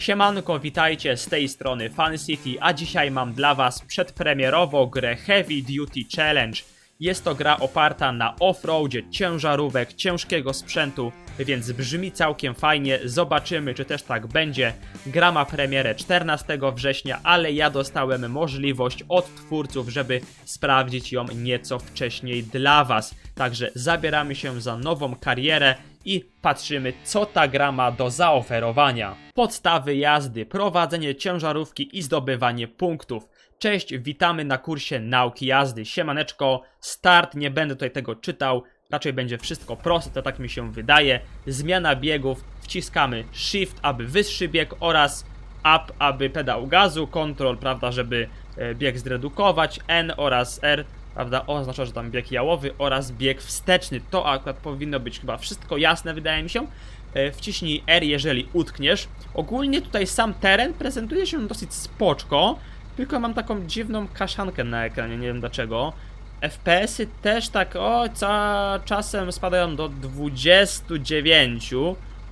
Siemanko, witajcie z tej strony Fun City, a dzisiaj mam dla was przedpremierowo grę Heavy Duty Challenge. Jest to gra oparta na offroadzie, ciężarówek, ciężkiego sprzętu, więc brzmi całkiem fajnie. Zobaczymy, czy też tak będzie. Gra ma premierę 14 września, ale ja dostałem możliwość od twórców, żeby sprawdzić ją nieco wcześniej dla was. Także zabieramy się za nową karierę i patrzymy, co ta gra ma do zaoferowania. Podstawy jazdy, prowadzenie ciężarówki i zdobywanie punktów. Cześć, witamy na kursie nauki jazdy. Siemaneczko, start, nie będę tutaj tego czytał, raczej będzie wszystko proste, to tak mi się wydaje. Zmiana biegów, wciskamy Shift, aby wyższy bieg oraz Up, aby pedał gazu, Ctrl, prawda, żeby e, bieg zredukować, N oraz R prawda, oznacza, że tam bieg jałowy oraz bieg wsteczny. To akurat powinno być chyba wszystko jasne, wydaje mi się. E, Wciśnij R, jeżeli utkniesz. Ogólnie tutaj sam teren prezentuje się dosyć spoczko, tylko mam taką dziwną kaszankę na ekranie, nie wiem dlaczego. FPS-y też tak, o, ca, czasem spadają do 29,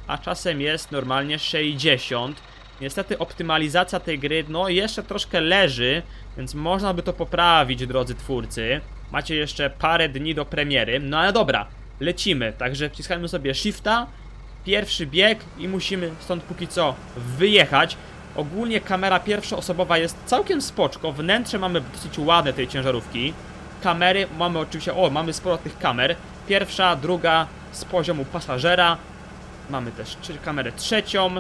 a czasem jest normalnie 60. Niestety optymalizacja tej gry, no jeszcze troszkę leży, więc można by to poprawić, drodzy twórcy. Macie jeszcze parę dni do premiery, no ale dobra, lecimy. Także wciskajmy sobie shifta, pierwszy bieg i musimy stąd póki co wyjechać. Ogólnie kamera pierwszoosobowa jest całkiem spoczko, wnętrze mamy dosyć ładne tej ciężarówki. Kamery mamy oczywiście, o mamy sporo tych kamer. Pierwsza, druga z poziomu pasażera. Mamy też kamerę trzecią,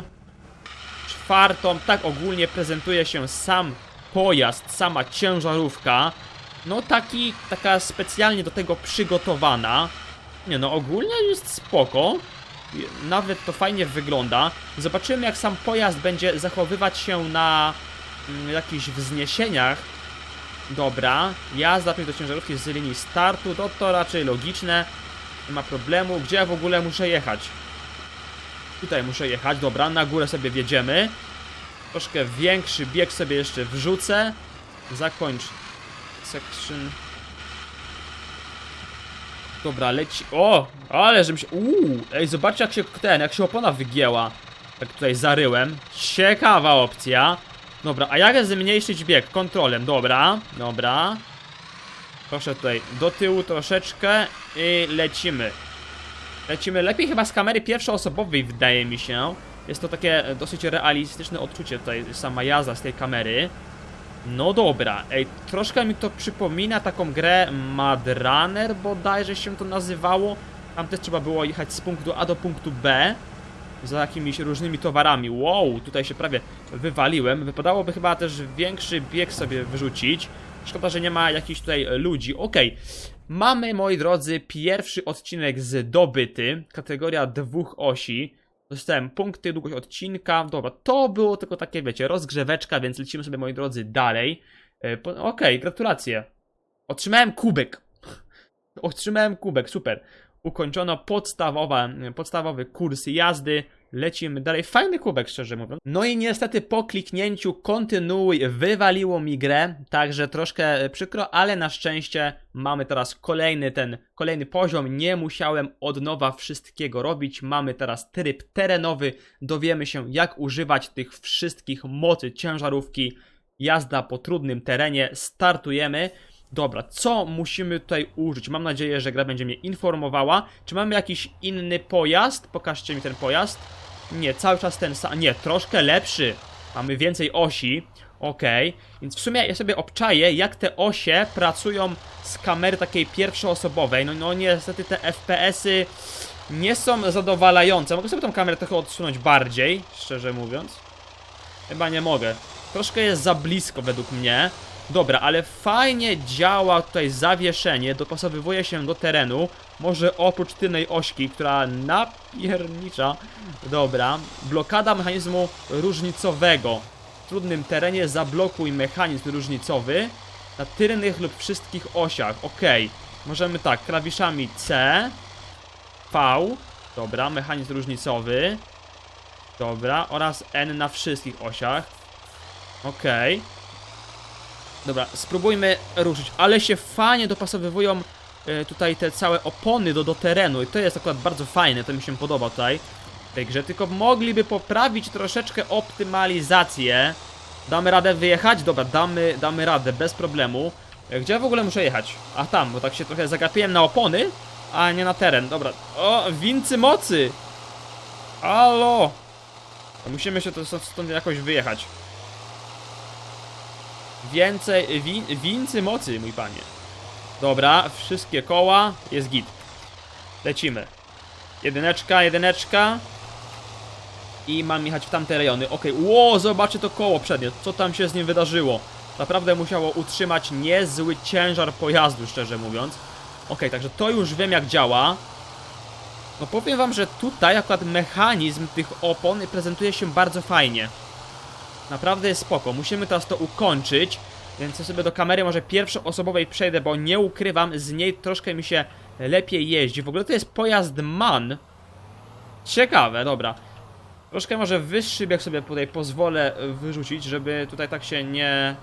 czwartą. Tak ogólnie prezentuje się sam pojazd, sama ciężarówka. No taki, taka specjalnie do tego przygotowana. Nie no, ogólnie jest spoko. Nawet to fajnie wygląda. Zobaczymy jak sam pojazd będzie zachowywać się na mm, jakichś wzniesieniach. Dobra, jazda do ciężarówki z linii startu, to to raczej logiczne. Nie ma problemu. Gdzie ja w ogóle muszę jechać? Tutaj muszę jechać, dobra, na górę sobie wjedziemy. Troszkę większy bieg sobie jeszcze wrzucę. Zakończ section. Dobra, leci. O! Ale żebym się. Uuu! Ej, zobaczcie jak się ten, jak się opona wygięła. Tak tutaj zaryłem. Ciekawa opcja. Dobra, a jak zmniejszyć bieg? Kontrolem, dobra, dobra. Proszę tutaj do tyłu troszeczkę i lecimy. Lecimy lepiej chyba z kamery pierwszoosobowej, wydaje mi się. Jest to takie dosyć realistyczne odczucie tutaj, sama jazda z tej kamery. No dobra, ej, troszkę mi to przypomina taką grę Mad Runner bodajże się to nazywało. Tam też trzeba było jechać z punktu A do punktu B za jakimiś różnymi towarami. Wow, tutaj się prawie wywaliłem. Wypadałoby chyba też większy bieg sobie wyrzucić. Szkoda, że nie ma jakichś tutaj ludzi. Okej, mamy, moi drodzy, pierwszy odcinek zdobyty. Kategoria dwóch osi. Dostałem punkty, długość odcinka. Dobra, to było tylko takie, wiecie, rozgrzeweczka, więc lecimy sobie, moi drodzy, dalej. E, Okej, gratulacje. Otrzymałem kubek. Otrzymałem kubek, super. Ukończono podstawowa, podstawowy kurs jazdy. Lecimy dalej. Fajny kubek, szczerze mówiąc. No i niestety po kliknięciu kontynuuj wywaliło mi grę, także troszkę przykro, ale na szczęście mamy teraz kolejny ten, kolejny poziom. Nie musiałem od nowa wszystkiego robić. Mamy teraz tryb terenowy. Dowiemy się jak używać tych wszystkich mocy ciężarówki. Jazda po trudnym terenie. Startujemy. Dobra, co musimy tutaj użyć? Mam nadzieję, że gra będzie mnie informowała. Czy mamy jakiś inny pojazd? Pokażcie mi ten pojazd. Nie, cały czas ten sam. Nie, troszkę lepszy. Mamy więcej osi. Okej, więc w sumie ja sobie obczaję, jak te osie pracują z kamery takiej pierwszoosobowej. No, no niestety te FPS-y nie są zadowalające. Mogę sobie tą kamerę trochę odsunąć bardziej, szczerze mówiąc. Chyba nie mogę. Troszkę jest za blisko według mnie. Dobra, ale fajnie działa tutaj zawieszenie, dopasowywuje się do terenu. Może oprócz tylnej ośki, która napiernicza. Dobra, blokada mechanizmu różnicowego. W trudnym terenie zablokuj mechanizm różnicowy na tylnych lub wszystkich osiach. Ok, możemy tak, klawiszami C, V, dobra, mechanizm różnicowy. Dobra, oraz N na wszystkich osiach. Okej. Dobra, spróbujmy ruszyć, ale się fajnie dopasowywują e, tutaj te całe opony do, do terenu i to jest akurat bardzo fajne, to mi się podoba tutaj. tej grze, tylko mogliby poprawić troszeczkę optymalizację. Damy radę wyjechać? Dobra, damy, damy radę, bez problemu. E, Gdzie ja w ogóle muszę jechać? A tam, bo tak się trochę zagapiłem na opony, a nie na teren. Dobra, o, wincy mocy! Halo! To Musimy się to stąd jakoś wyjechać. Więcej, win, wincy mocy, mój panie. Dobra, wszystkie koła, jest git. Lecimy. Jedyneczka, jedyneczka. I mam jechać w tamte rejony. Okej, ło, zobaczcie to koło przednie. Co tam się z nim wydarzyło? Naprawdę musiało utrzymać niezły ciężar pojazdu, szczerze mówiąc. Okej, także to już wiem jak działa. No powiem wam, że tutaj akurat mechanizm tych opon prezentuje się bardzo fajnie. Naprawdę jest spoko. Musimy teraz to ukończyć. Więc ja sobie do kamery może pierwszoosobowej przejdę, bo nie ukrywam, z niej troszkę mi się lepiej jeździ. W ogóle to jest pojazd MAN. Ciekawe, dobra. Troszkę może wyższy bieg sobie tutaj pozwolę wyrzucić, żeby tutaj tak się nie...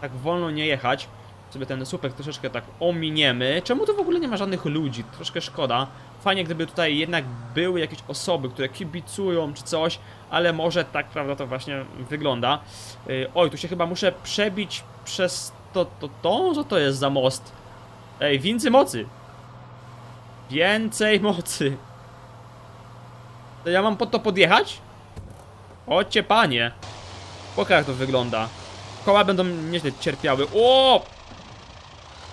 tak wolno nie jechać. Sobie ten słupek troszeczkę tak ominiemy. Czemu tu w ogóle nie ma żadnych ludzi? Troszkę szkoda. Fajnie, gdyby tutaj jednak były jakieś osoby, które kibicują czy coś, ale może tak, prawda, to właśnie wygląda. Yy, oj, tu się chyba muszę przebić przez to, to, to, co to jest za most? Ej, wincy mocy! Więcej mocy! To ja mam po to podjechać? Ocie panie! Pokaż jak to wygląda. Koła będą nieźle cierpiały. O!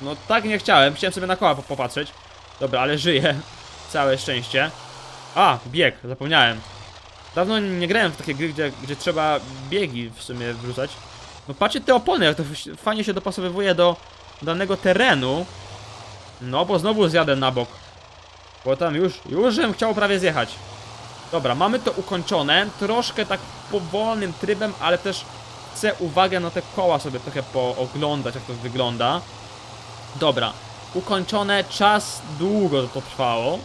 No tak nie chciałem, chciałem sobie na koła po- popatrzeć. Dobra, ale żyję. Całe szczęście. A, bieg, zapomniałem. Dawno nie grałem w takie gry, gdzie, gdzie trzeba biegi w sumie wrzucać. No patrzcie te opony, jak to fajnie się dopasowywuje do danego terenu. No, bo znowu zjadę na bok. Bo tam już, już bym chciał prawie zjechać. Dobra, mamy to ukończone. Troszkę tak powolnym trybem, ale też chcę uwagę na te koła sobie trochę pooglądać, jak to wygląda. Dobra, ukończone. Czas długo to trwało,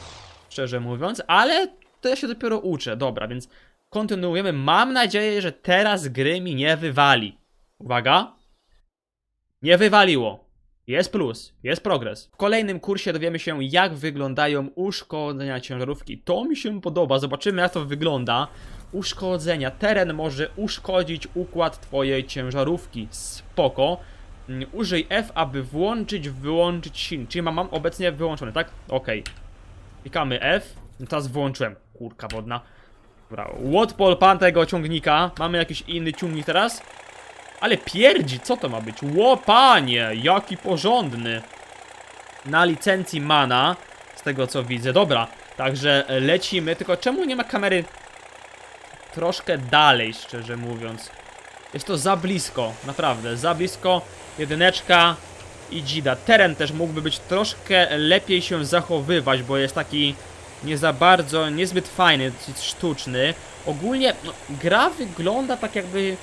szczerze mówiąc, ale to ja się dopiero uczę. Dobra, więc kontynuujemy. Mam nadzieję, że teraz gry mi nie wywali. Uwaga. Nie wywaliło. Jest plus, jest progres. W kolejnym kursie dowiemy się, jak wyglądają uszkodzenia ciężarówki. To mi się podoba, zobaczymy jak to wygląda. Uszkodzenia. Teren może uszkodzić układ twojej ciężarówki. Spoko. Mm, Użyj F, aby włączyć, wyłączyć silnik. Czyli mam, mam obecnie wyłączony, tak? Okej. Klikamy F. No Teraz włączyłem. Kurka wodna. Dobra, Łotpol pan tego ciągnika. Mamy jakiś inny ciągnik teraz? Ale pierdzi, co to ma być? Łopanie, jaki porządny. Na licencji Mana, z tego co widzę. Dobra, także lecimy. Tylko czemu nie ma kamery troszkę dalej, szczerze mówiąc? Jest to za blisko, naprawdę, za blisko. Jedyneczka i dzida. Teren też mógłby być troszkę lepiej się zachowywać, bo jest taki nie za bardzo, niezbyt fajny, sztuczny. Ogólnie no, gra wygląda tak jakby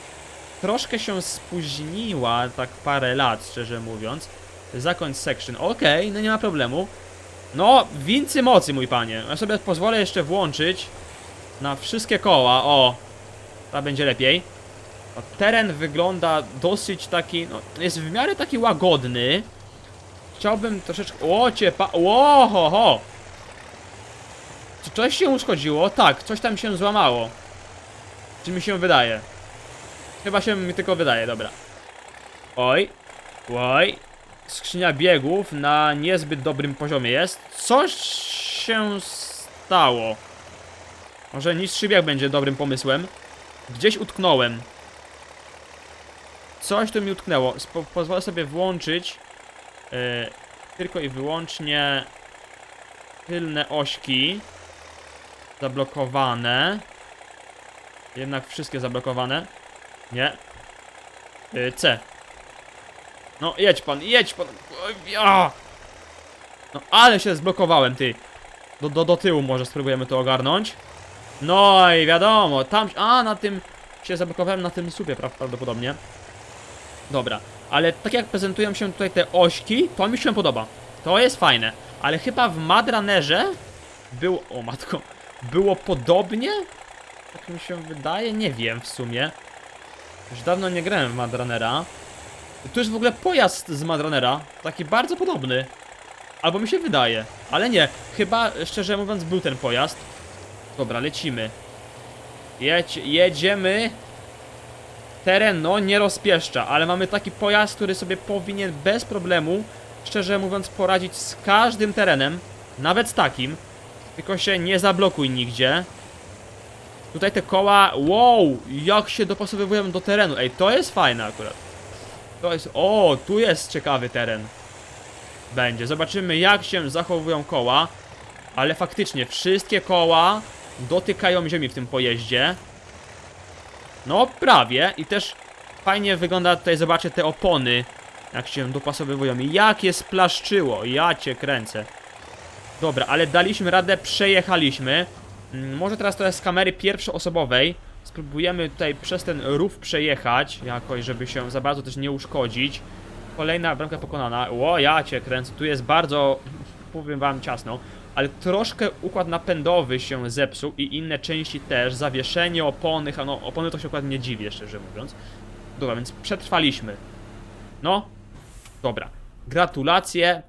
troszkę się spóźniła, tak parę lat, szczerze mówiąc. Zakończ section. Okej, no nie ma problemu. No, wincy mocy, mój panie. Ja sobie pozwolę jeszcze włączyć na wszystkie koła. O, ta będzie lepiej. No, teren wygląda dosyć taki, no, jest w miarę taki łagodny. Chciałbym troszeczkę... O, cię pa... O, ho, ho. Czy coś się uszkodziło? Tak, coś tam się złamało. Czy mi się wydaje? Chyba się mi tylko wydaje, dobra. Oj, oj. Skrzynia biegów na niezbyt dobrym poziomie jest. Coś się stało. Może niższy bieg będzie dobrym pomysłem. Gdzieś utknąłem. Coś tu mi utknęło. Spo pozwolę sobie włączyć yy, tylko i wyłącznie tylne ośki. Zablokowane. Jednak wszystkie zablokowane. Nie. Y, C. No, jedź pan, jedź pan. No, ale się zblokowałem, ty. Do, do, do tyłu może spróbujemy to ogarnąć. No i wiadomo, tam... A, na tym się zablokowałem, na tym słupie pra- prawdopodobnie. Dobra, ale tak jak prezentują się tutaj te ośki, to mi się podoba. To jest fajne. Ale chyba w Madranerze był... O matko. Było podobnie? Tak mi się wydaje, nie wiem w sumie. Już dawno nie grałem w Madranera. Tu jest w ogóle pojazd z Madranera. Taki bardzo podobny. Albo mi się wydaje. Ale nie. Chyba, szczerze mówiąc, był ten pojazd. Dobra, lecimy. Jedź, jedziemy. Teren, no, nie rozpieszcza, ale mamy taki pojazd, który sobie powinien bez problemu, szczerze mówiąc, poradzić z każdym terenem, nawet z takim. Tylko się nie zablokuj nigdzie. Tutaj te koła, wow, jak się dopasowują do terenu. Ej, to jest fajne akurat. To jest, o, tu jest ciekawy teren. Będzie, zobaczymy jak się zachowują koła. Ale faktycznie, wszystkie koła dotykają ziemi w tym pojeździe. No, prawie. I też fajnie wygląda tutaj, zobaczcie te opony. Jak się dopasowywują. I jak je splaszczyło. Ja cię kręcę. Dobra, ale daliśmy radę, przejechaliśmy. Mm, Może teraz to jest z kamery pierwszoosobowej. Spróbujemy tutaj przez ten rów przejechać, jakoś, żeby się za bardzo też nie uszkodzić. Kolejna bramka pokonana. O, ja cię kręcę. Tu jest bardzo, powiem wam, ciasno. Ale troszkę układ napędowy się zepsuł i inne części też. Zawieszenie opony, a no opony to się akurat nie dziwię, szczerze mówiąc. Dobra, więc przetrwaliśmy. No, dobra. Gratulacje.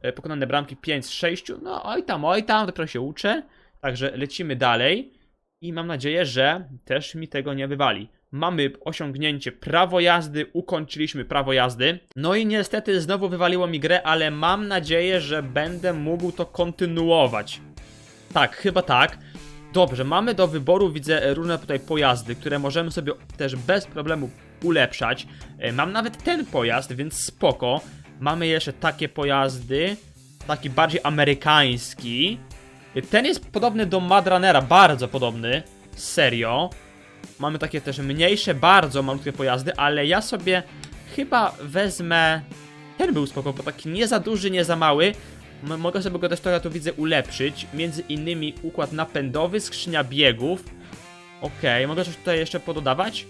E, Pokonane bramki 5 z 6. No, oj tam, oj tam, dopiero się uczę. Także lecimy dalej. I mam nadzieję, że też mi tego nie wywali. Mamy osiągnięcie prawo jazdy, ukończyliśmy prawo jazdy. No i niestety znowu wywaliło mi grę, ale mam nadzieję, że będę mógł to kontynuować. Tak, chyba tak. Dobrze, mamy do wyboru, widzę różne tutaj pojazdy, które możemy sobie też bez problemu ulepszać. E, Mam nawet ten pojazd, więc spoko. Mamy jeszcze takie pojazdy, taki bardziej amerykański. E, Ten jest podobny do Madranera, bardzo podobny, serio. Mamy takie też mniejsze, bardzo malutkie pojazdy, ale ja sobie chyba wezmę... Ten był spoko, bo taki nie za duży, nie za mały. M mogę sobie go też trochę tu widzę ulepszyć. Między innymi układ napędowy, skrzynia biegów. Okej, mogę coś tutaj jeszcze pododawać?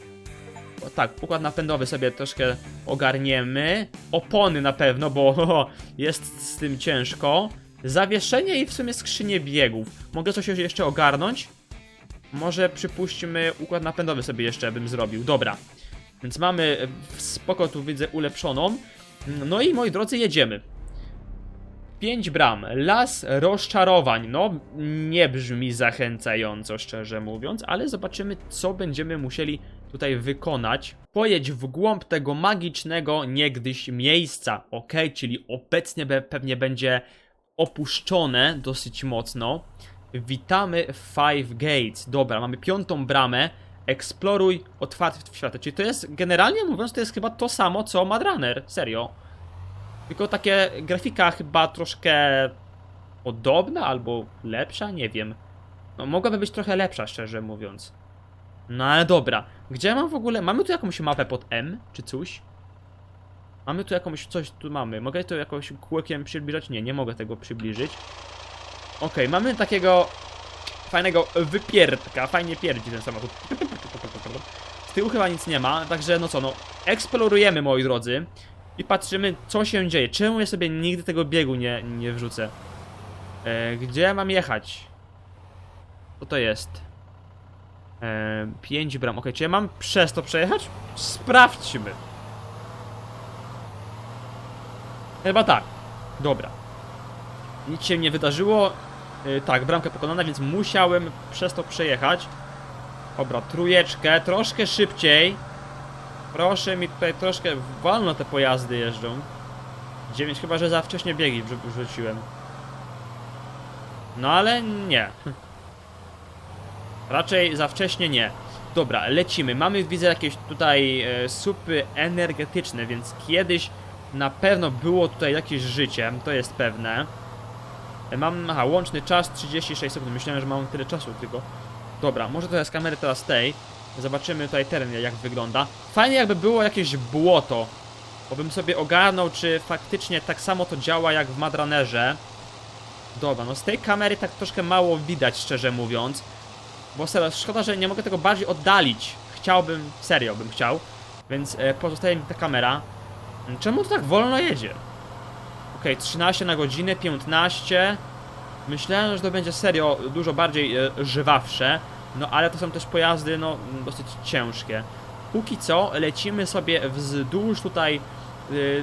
O, tak, układ napędowy sobie troszkę ogarniemy. Opony na pewno, bo jest z tym ciężko. Zawieszenie i w sumie skrzynię biegów. Mogę coś jeszcze ogarnąć? Może przypuśćmy układ napędowy sobie jeszcze bym zrobił. Dobra. Więc mamy e, spoko tu widzę ulepszoną. No i moi drodzy jedziemy. 5 bram. Las rozczarowań. No, nie brzmi zachęcająco, szczerze mówiąc, ale zobaczymy, co będziemy musieli tutaj wykonać. Pojedź w głąb tego magicznego niegdyś miejsca, ok? Czyli obecnie be- pewnie będzie opuszczone dosyć mocno. Witamy w Five Gates. Dobra, mamy piątą bramę. Eksploruj otwarty świat. Czyli to jest, generalnie mówiąc, to jest chyba to samo, co Madrunner. Serio. Tylko takie grafika chyba troszkę podobna albo lepsza, nie wiem. No mogłaby być trochę lepsza, szczerze mówiąc. No ale dobra. Gdzie mam w ogóle... Mamy tu jakąś mapę pod M, czy coś? Mamy tu jakąś... coś tu mamy. Mogę to jakoś kółkiem przybliżać? Nie, nie mogę tego przybliżyć. Okej, mamy takiego fajnego wypierdka. Fajnie pierdzi ten samochód. Z tyłu chyba nic nie ma, także no co, no eksplorujemy moi drodzy i patrzymy co się dzieje. Czemu ja sobie nigdy tego biegu nie, nie wrzucę? E, gdzie ja mam jechać? Co to jest? E, 5 bram, okej, czy ja mam przez to przejechać? Sprawdźmy. Chyba tak. Dobra. Nic się nie wydarzyło. E, tak, bramka pokonana, więc musiałem przez to przejechać. Dobra, trójeczkę, troszkę szybciej. Proszę mi tutaj troszkę wolno te pojazdy jeżdżą. 9 chyba, że za wcześnie biegi wrzuciłem. No ale nie. Raczej za wcześnie nie. Dobra, lecimy. Mamy, widzę, jakieś tutaj e, supy energetyczne, więc kiedyś na pewno było tutaj jakieś życie, to jest pewne. Mam, aha, łączny czas 36 sekund. Myślałem, że mam tyle czasu tylko. Dobra, może to z kamery teraz tej. Zobaczymy tutaj teren jak wygląda. Fajnie jakby było jakieś błoto. Bo bym sobie ogarnął, czy faktycznie tak samo to działa jak w Madranerze. Dobra, no z tej kamery tak troszkę mało widać, szczerze mówiąc. Bo serio, szkoda, że nie mogę tego bardziej oddalić. Chciałbym, serio bym chciał. Więc e, pozostaje mi ta kamera. Czemu to tak wolno jedzie? Okej, 13 na godzinę, 15. Myślałem, że to będzie serio dużo bardziej e, żywawsze. No ale to są też pojazdy, no dosyć ciężkie. Póki co lecimy sobie wzdłuż tutaj y,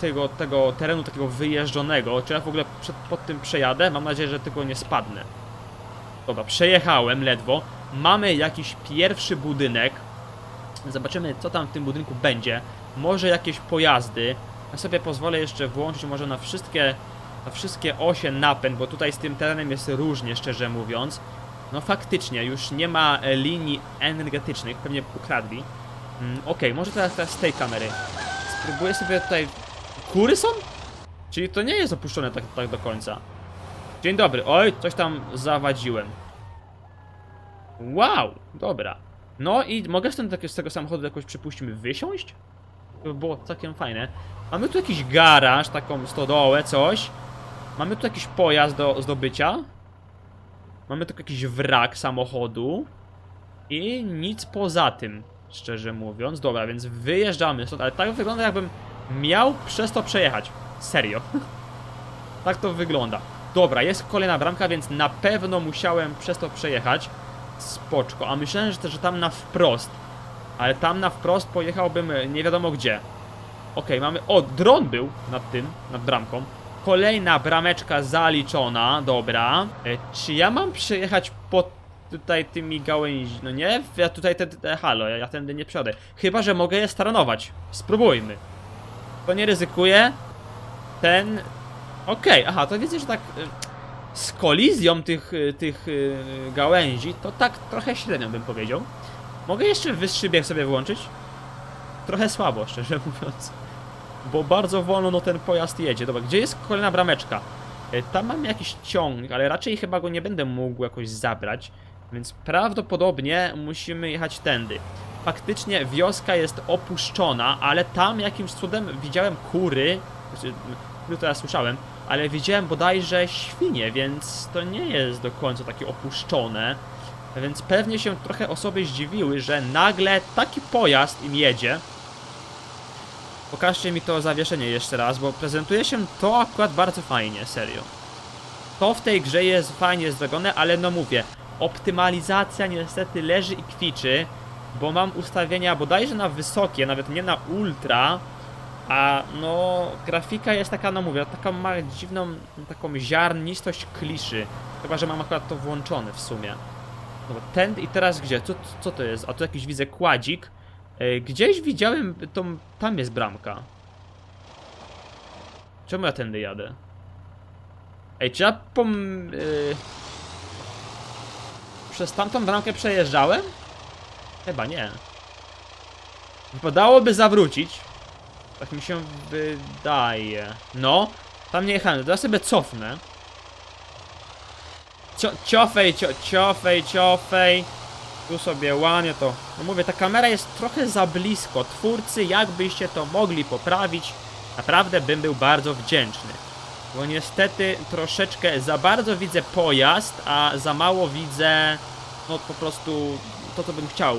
tego, tego terenu takiego wyjeżdżonego. Czy ja w ogóle przed, pod tym przejadę? Mam nadzieję, że tylko nie spadnę. Dobra, przejechałem ledwo. mamy jakiś pierwszy budynek. Zobaczymy, co tam w tym budynku będzie. Może jakieś pojazdy. Ja sobie pozwolę jeszcze włączyć może na wszystkie, na wszystkie osie napęd, bo tutaj z tym terenem jest różnie, szczerze mówiąc. No faktycznie, już nie ma e, linii energetycznych, pewnie ukradli. Mm, Okej, może teraz, teraz z tej kamery. Spróbuję sobie tutaj... Kury są? Czyli to nie jest opuszczone tak, tak do końca. Dzień dobry. Oj, coś tam zawadziłem. Wow, dobra. No i mogę z tego samochodu jakoś, przypuśćmy, wysiąść? Było całkiem fajne. Mamy tu jakiś garaż, taką stodołę, coś. Mamy tu jakiś pojazd do zdobycia. Mamy tu jakiś wrak samochodu. I nic poza tym, szczerze mówiąc. Dobra, więc wyjeżdżamy stąd, ale tak wygląda jakbym miał przez to przejechać. Serio. tak to wygląda. Dobra, jest kolejna bramka, więc na pewno musiałem przez to przejechać. Spoczko, a myślałem, że, że tam na wprost. Ale tam na wprost pojechałbym e, nie wiadomo gdzie. Okej, mamy... O, dron był nad tym, nad bramką. Kolejna brameczka zaliczona, dobra. E, czy ja mam przejechać pod tutaj tymi gałęźmi? No nie, ja tutaj te, te halo, ja, ja tędy nie przodę. Chyba, że mogę je staranować. Spróbujmy. To nie ryzykuję. Ten... Okej, aha, to widzę, że tak... y, Z kolizją tych, y, tych gałęzi, to tak trochę średnio bym powiedział. Mogę jeszcze wyższy bieg sobie włączyć? Trochę słabo, szczerze mówiąc. Bo bardzo wolno no, ten pojazd jedzie. Dobra, gdzie jest kolejna brameczka? E, Tam mam jakiś ciągnik, ale raczej chyba go nie będę mógł jakoś zabrać. Więc prawdopodobnie musimy jechać tędy. Faktycznie wioska jest opuszczona, ale tam jakimś cudem widziałem kury. Znaczy, ja słyszałem, ale widziałem bodajże świnie, więc to nie jest do końca takie opuszczone. Więc pewnie się trochę osoby zdziwiły, że nagle taki pojazd im jedzie. Pokażcie mi to zawieszenie jeszcze raz, bo prezentuje się to akurat bardzo fajnie, serio. To w tej grze jest fajnie zrobione, ale no mówię, optymalizacja niestety leży i kwiczy, bo mam ustawienia bodajże na wysokie, nawet nie na ultra, a no grafika jest taka, no mówię, taka ma dziwną, taką ziarnistość kliszy. Chyba, że mam akurat to włączone w sumie. Dobra, ten i teraz gdzie? Co, co to jest? A tu jakiś widzę kładzik. E, Gdzieś widziałem tą... Tam jest bramka. Czemu ja tędy jadę? Ej, czy ja pom... Yy... Przez tamtą bramkę przejeżdżałem? Chyba nie. Wypadałoby zawrócić. Tak mi się wydaje. No, tam nie jechałem. Teraz sobie cofnę. Cio, ciofej, cio, ciofej, ciofej. Tu sobie łamię to. No mówię, ta kamera jest trochę za blisko. Twórcy, jakbyście to mogli poprawić, naprawdę bym był bardzo wdzięczny. Bo niestety troszeczkę za bardzo widzę pojazd, a za mało widzę no po prostu to, co bym chciał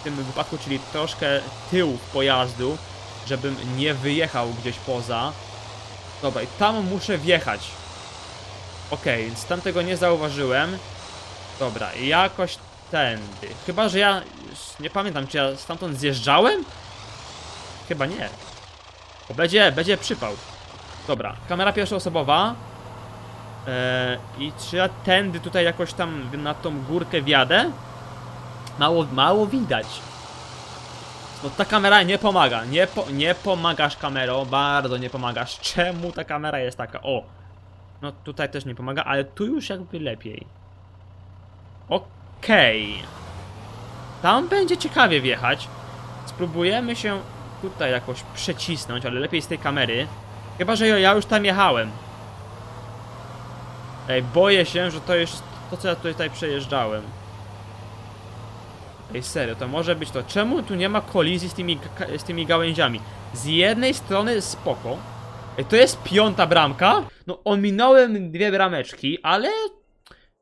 w tym wypadku, czyli troszkę tyłów pojazdu, żebym nie wyjechał gdzieś poza. Dobra, i tam muszę wjechać. Okej, więc tam tego nie zauważyłem. Dobra, jakoś tędy. Chyba, że ja nie pamiętam, czy ja stamtąd zjeżdżałem? Chyba nie. Bo będzie, będzie przypał. Dobra, kamera pierwszoosobowa. Eee, I czy ja tędy tutaj jakoś tam na tą górkę wjadę? Mało, mało widać. No ta kamera nie pomaga. Nie, po, nie pomagasz kamero, bardzo nie pomagasz. Czemu ta kamera jest taka? O! No tutaj też nie pomaga, ale tu już jakby lepiej. Okej. Tam będzie ciekawie wjechać. Spróbujemy się tutaj jakoś przecisnąć, ale lepiej z tej kamery. Chyba, że ja już tam jechałem. Ej, boję się, że to jest to, co ja tutaj przejeżdżałem. Ej, serio, to może być to. Czemu tu nie ma kolizji z tymi, z tymi gałęziami? Z jednej strony spoko. To jest piąta bramka? No, ominąłem dwie brameczki, ale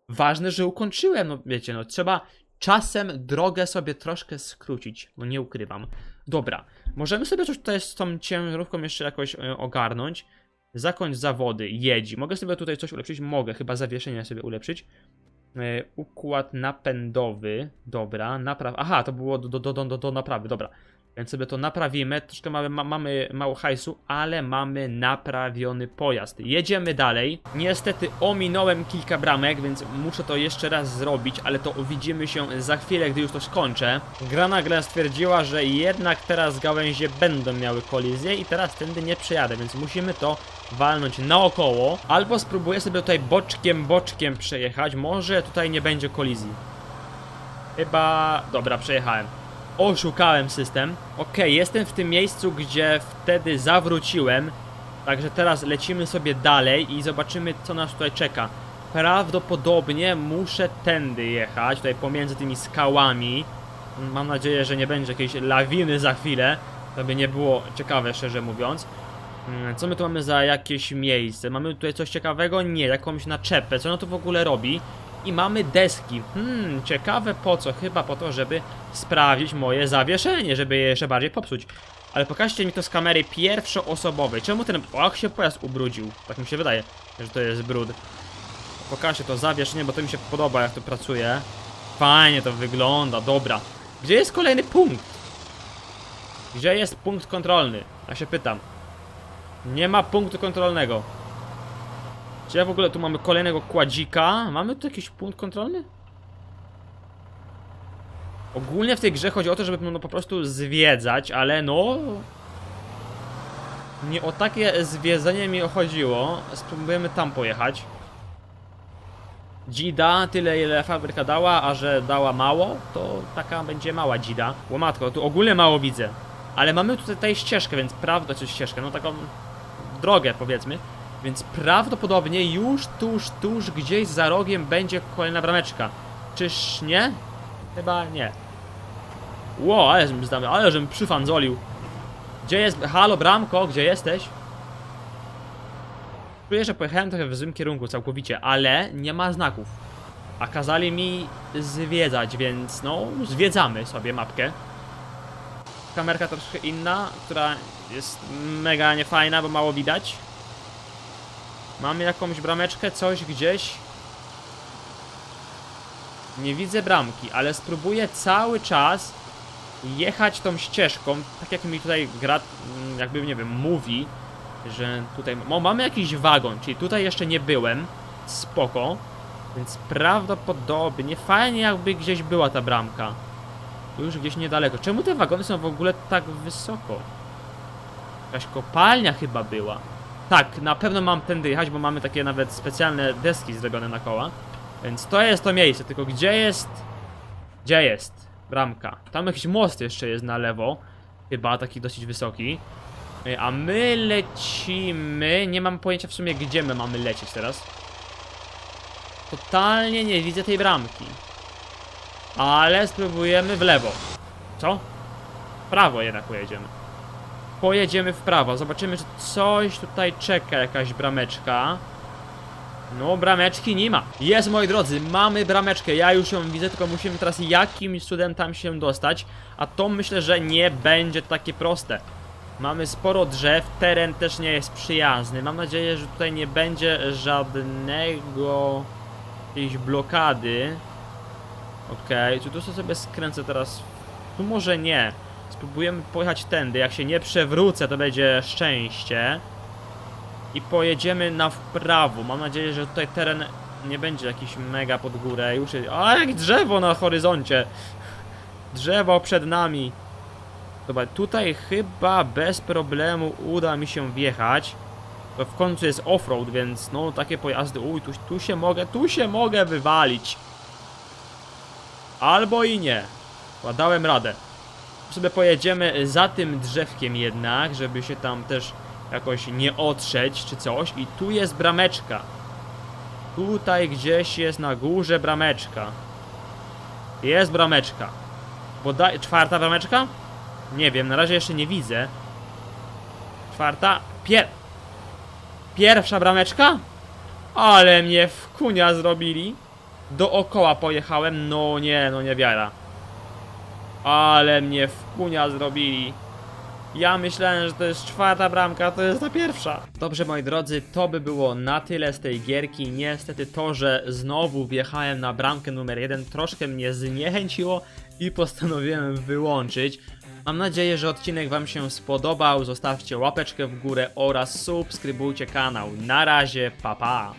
ważne, że ukończyłem. No, wiecie, no, trzeba czasem drogę sobie troszkę skrócić. No, nie ukrywam. Dobra, możemy sobie coś tutaj z tą ciężarówką jeszcze jakoś e, ogarnąć. Zakończ zawody, jedź. Mogę sobie tutaj coś ulepszyć? Mogę, chyba zawieszenie sobie ulepszyć. E, układ napędowy, dobra, napraw... Aha, to było do, do, do, do, do naprawy, dobra. Więc sobie to naprawimy. Troszkę mamy, ma, mamy mało hajsu, ale mamy naprawiony pojazd. Jedziemy dalej. Niestety ominąłem kilka bramek, więc muszę to jeszcze raz zrobić, ale to widzimy się za chwilę, gdy już to skończę. Gra na grę stwierdziła, że jednak teraz gałęzie będą miały kolizję i teraz tędy nie przejadę, więc musimy to walnąć naokoło. Albo spróbuję sobie tutaj boczkiem, boczkiem przejechać. Może tutaj nie będzie kolizji. Chyba... Dobra, przejechałem. Oszukałem system. Okej, jestem w tym miejscu, gdzie wtedy zawróciłem. Także teraz lecimy sobie dalej i zobaczymy, co nas tutaj czeka. Prawdopodobnie muszę tędy jechać, tutaj pomiędzy tymi skałami. Mam nadzieję, że nie będzie jakiejś lawiny za chwilę. To by nie było ciekawe, szczerze mówiąc. Mm, Co my tu mamy za jakieś miejsce? Mamy tutaj coś ciekawego? Nie, jakąś naczepę. Co ona tu w ogóle robi? I mamy deski. Hmm, ciekawe po co? Chyba po to, żeby sprawdzić moje zawieszenie, żeby je jeszcze bardziej popsuć. Ale pokażcie mi to z kamery pierwszoosobowej. Czemu ten... Och, się pojazd ubrudził. Tak mi się wydaje, że to jest brud. Pokażcie to zawieszenie, bo to mi się podoba, jak to pracuje. Fajnie to wygląda, dobra. Gdzie jest kolejny punkt? Gdzie jest punkt kontrolny? Ja się pytam. Nie ma punktu kontrolnego. Czy w ogóle tu mamy kolejnego kładzika? Mamy tu jakiś punkt kontrolny? Ogólnie w tej grze chodzi o to, żeby no po prostu zwiedzać, ale no... Nie o takie zwiedzanie mi chodziło. Spróbujemy tam pojechać. Dzida, tyle ile fabryka dała, a że dała mało, to taka będzie mała dzida. Łomatko, tu ogólnie mało widzę. Ale mamy tutaj ścieżkę, więc prawda, czy ścieżkę, no taką drogę powiedzmy. Więc prawdopodobnie już tuż, tuż gdzieś za rogiem będzie kolejna brameczka. Czyż nie? Chyba nie. Ło, ale żebym zdamy, ale żebym przyfanzolił. Gdzie jest, halo bramko, gdzie jesteś? Czuję, że pojechałem trochę w złym kierunku całkowicie, ale nie ma znaków. A kazali mi zwiedzać, więc no, zwiedzamy sobie mapkę. Kamerka troszkę inna, która jest mega niefajna, bo mało widać. Mamy jakąś brameczkę, coś gdzieś. Nie widzę bramki, ale spróbuję cały czas jechać tą ścieżką, tak jak mi tutaj gra, mm, jakby nie wiem, mówi, że tutaj, o mamy jakiś wagon, czyli tutaj jeszcze nie byłem, spoko, więc prawdopodobnie fajnie jakby gdzieś była ta bramka. Już gdzieś niedaleko. Czemu te wagony są w ogóle tak wysoko? Jakaś kopalnia chyba była. Tak, na pewno mam tędy jechać, bo mamy takie nawet specjalne deski zrobione na koła. Więc to jest to miejsce, tylko gdzie jest... Gdzie jest bramka? Tam jakiś most jeszcze jest na lewo. Chyba, taki dosyć wysoki. A my lecimy... Nie mam pojęcia w sumie, gdzie my mamy lecieć teraz. Totalnie nie widzę tej bramki. Ale spróbujemy w lewo. Co? W prawo jednak pojedziemy. Pojedziemy w prawo, zobaczymy czy coś tutaj czeka, jakaś brameczka. No, brameczki nie ma. Jest, moi drodzy, mamy brameczkę. Ja już ją widzę, tylko musimy teraz jakimś cudem tam się dostać. A to myślę, że nie będzie takie proste. Mamy sporo drzew, teren też nie jest przyjazny. Mam nadzieję, że tutaj nie będzie żadnego... jakiejś blokady. Okej, czy tu sobie skręcę teraz? Tu może nie. Spróbujemy pojechać tędy. Jak się nie przewrócę, to będzie szczęście. I pojedziemy na w prawo. Mam nadzieję, że tutaj teren nie będzie jakiś mega pod górę. Już jest... A, jak drzewo na horyzoncie. Drzewo przed nami. Dobra, tutaj chyba bez problemu uda mi się wjechać. To w końcu jest offroad, więc no takie pojazdy. Uj, tu, tu się mogę, tu się mogę wywalić. Albo i nie. Dałem radę. Sobie pojedziemy za tym drzewkiem jednak, żeby się tam też jakoś nie otrzeć czy coś. I tu jest brameczka. Tutaj gdzieś jest na górze brameczka. Jest brameczka. Bodaj... Czwarta brameczka? Nie wiem, na razie jeszcze nie widzę. Czwarta? Pier... Pierwsza brameczka? Ale mnie w kunia zrobili. Dookoła pojechałem, no nie, no nie wiara. Ale mnie w kunia zrobili. Ja myślałem, że to jest czwarta bramka, to jest ta pierwsza. Dobrze, moi drodzy, to by było na tyle z tej gierki. Niestety to, że znowu wjechałem na bramkę numer jeden, troszkę mnie zniechęciło i postanowiłem wyłączyć. Mam nadzieję, że odcinek Wam się spodobał. Zostawcie łapeczkę w górę oraz subskrybujcie kanał. Na razie, pa pa!